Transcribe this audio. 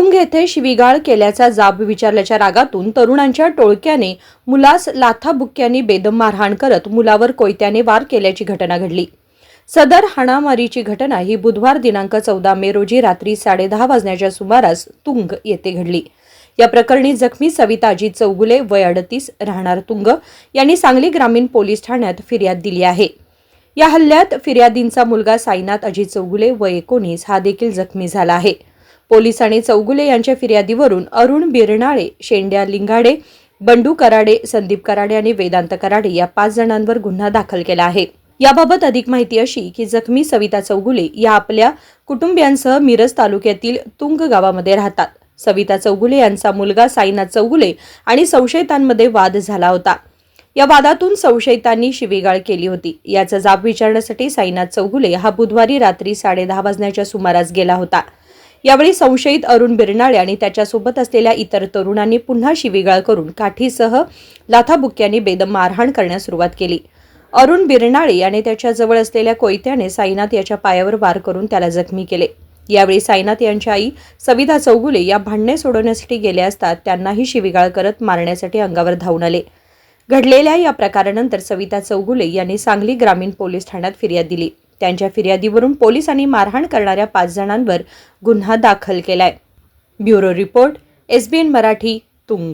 तुंग येथे शिवीगाळ केल्याचा जाब विचारल्याच्या रागातून तरुणांच्या टोळक्याने मुलास लाथाबुक्क्यांनी बेदम मारहाण करत मुलावर कोयत्याने वार केल्याची घटना घडली. सदर हाणामारीची घटना ही बुधवार दिनांक चौदा मे रोजी रात्री साडेदहा वाजण्याच्या सुमारास तुंग येथे घडली. या प्रकरणी जखमी सविता चौगुले वय अडतीस राहणार तुंग यांनी सांगली ग्रामीण पोलीस ठाण्यात फिर्याद दिली आहे. या हल्ल्यात फिर्यादींचा मुलगा साईनाथ अजित चौगुले वय एकोणीस हा देखील जखमी झाला आहे. पोलिसांनी चौगुले यांच्या फिर्यादीवरून अरुण बिरनाळे शेंड्या लिंगाडे बंडू कराडे संदीप कराडे आणि वेदांत कराडे या पाच जणांवर गुन्हा दाखल केला आहे. याबाबत अधिक माहिती अशी की जखमी सविता चौगुले या आपल्या कुटुंबियांसह मिरज तालुक्यातील तुंग गावामध्ये राहतात. सविता चौगुले यांचा मुलगा साईनाथ चौगुले आणि संशयितांमध्ये वाद झाला होता. या वादातून संशयितांनी शिवीगाळ केली होती. याचा जाब विचारण्यासाठी साईनाथ चौगुले हा बुधवारी रात्री साडेदहा वाजण्याच्या सुमारास गेला होता. यावेळी संशयित अरुण बिरनाळे आणि त्याच्यासोबत असलेल्या इतर तरुणांनी पुन्हा शिवीगाळ करून काठीसह लाथाबुक्क्यांनी बेदम मारहाण करण्यास सुरुवात केली. अरुण बिरनाळे याने त्याच्याजवळ असलेल्या कोयत्याने साईनाथ याच्या पायावर वार करून त्याला जखमी केले. यावेळी साईनाथ यांची आई सविता चौगुले या भांडणे सोडवण्यासाठी गेले असता त्यांनाही शिवीगाळ करत मारण्यासाठी अंगावर धावून आले. घडलेल्या या प्रकारानंतर सविता चौगुले यांनी सांगली ग्रामीण पोलीस ठाण्यात फिर्याद दिली. त्यांच्या फिर्यादीवरून पोलिसांनी मारहाण करणाऱ्या पाच जणांवर गुन्हा दाखल केलाय. ब्युरो रिपोर्ट एसबीएन मराठी तुंग.